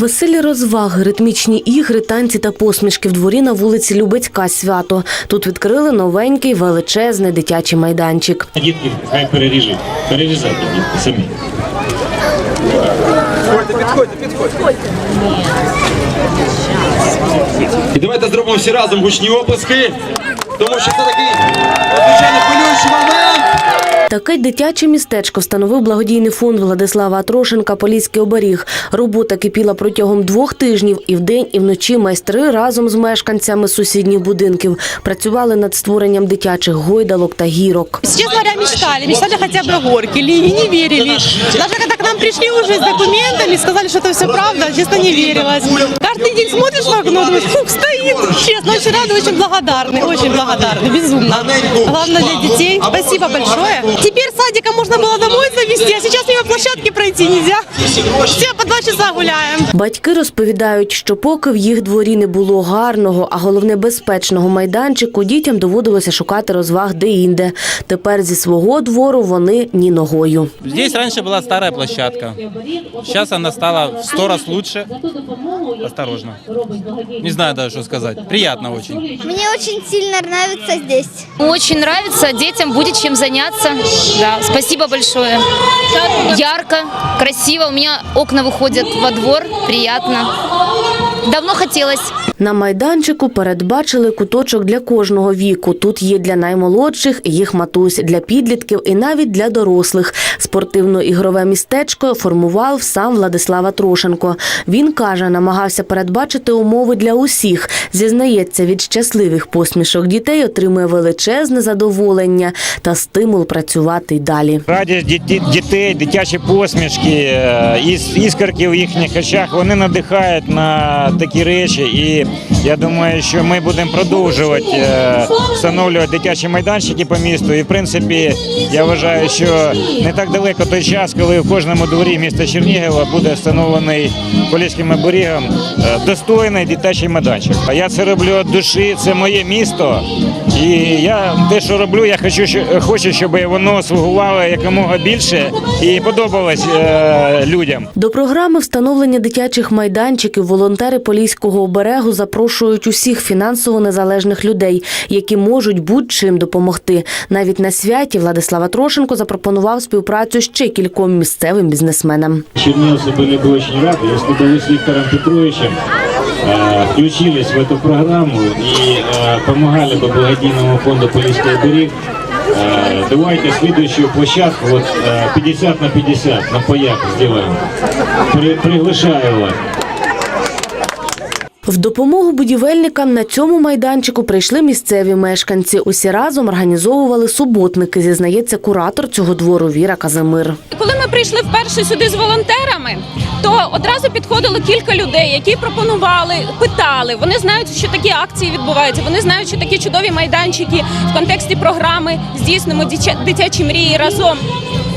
Веселі розваги, ритмічні ігри, танці та посмішки в дворі на вулиці Любецька свято. Тут відкрили новенький величезний дитячий майданчик. Дітки хай переріжуть, перерізайте дітки самі. І давайте зробимо всі разом гучні оплески, тому що це такий. Таке дитяче містечко встановив благодійний фонд Владислава Атрошенка Поліський оберіг. Робота кипіла протягом двох тижнів і вдень, і вночі майстри разом з мешканцями сусідніх будинків працювали над створенням дитячих гойдалок та гірок. Честно говоря, мечтали. Мечтали хотя бы о горке. Ли- И не верили. Даже когда к нам пришли уже с документами, сказали, что это все правда, честно, не верилось. Каждый день смотришь в окно, думаешь, фух, стоит. Честно, очень рады, очень благодарны. Очень благодарны, безумно. Главное для детей. Спасибо большое. Теперь садика можно было домой завести, а сейчас у него площадки пройти нельзя. Все, по два часа гуляем. Батьки розповідають, що поки в їх дворі не було гарного, а головне безпечного майданчику, дітям доводилося шукати розваг де-інде. Тепер зі свого двору вони ні ногою. Здесь раньше была старая площадка. Сейчас она стала в сто раз лучше. Осторожно. Не знаю даже, что сказать. Приятно очень. Мне очень сильно нравится здесь. Очень нравится, детям будет чем заняться. Да, спасибо большое. Ярко, красиво. У меня окна выходят во двор, приятно. Давно хотелось. На майданчику передбачили куточок для кожного віку. Тут є для наймолодших, їх матусь, для підлітків і навіть для дорослих. Спортивно-ігрове містечко формував сам Владислава Трошенко. Він каже, намагався передбачити умови для усіх. Зізнається, від щасливих посмішок дітей отримує величезне задоволення та стимул працювати й далі. Радість дітей, дитячі посмішки, е, іс- іскорки в їхніх очах, вони надихають на такі речі. І я думаю, що ми будемо продовжувати е, встановлювати дитячі майданчики по місту. І в принципі, я вважаю, що не так далеко той час, коли в кожному дворі міста Чернігова буде встановлений поліським оберігом е, достойний дитячий майданчик. А я це роблю від душі, це моє місто. І я те, що роблю, я хочу, хочу, щоб воно слугувало якомога більше і подобалось е, людям. До програми встановлення дитячих майданчиків волонтери Поліського оберегу запрошують усіх фінансово незалежних людей, які можуть будь-чим допомогти. Навіть на святі Владислава Трошенко запропонував співпрацю ще кільком місцевим бізнесменам. Чернильцы были бы очень рады, если бы вы с Виктором Петровичем э, включились в эту программу и э, помогали бы благодійному фонду «Полиський берег». Э, давайте следующую площадку вот э, 50 на 50 на паях сделаем. При- приглашаю вас. В допомогу будівельникам на цьому майданчику прийшли місцеві мешканці. Усі разом організовували суботники, зізнається куратор цього двору Віра Казимир. Коли ми прийшли вперше сюди з волонтерами, то одразу підходило кілька людей, які пропонували, питали. Вони знають, що такі акції відбуваються. Вони знають, що такі чудові майданчики в контексті програми здійснимо дитя- дитячі мрії разом.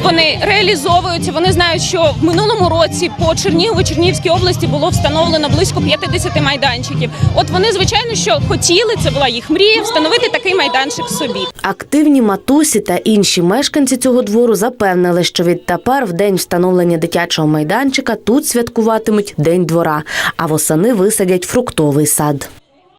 Вони реалізовуються. Вони знають, що в минулому році по Чернігову Чернігівській області було встановлено близько 50 майданчиків. От вони, звичайно, що хотіли, це була їх мрія, встановити такий майданчик собі. Активні матусі та інші мешканці цього двору запевнили, що відтепер, в день встановлення дитячого майданчика, тут святкуватимуть День двора, а восени висадять фруктовий сад.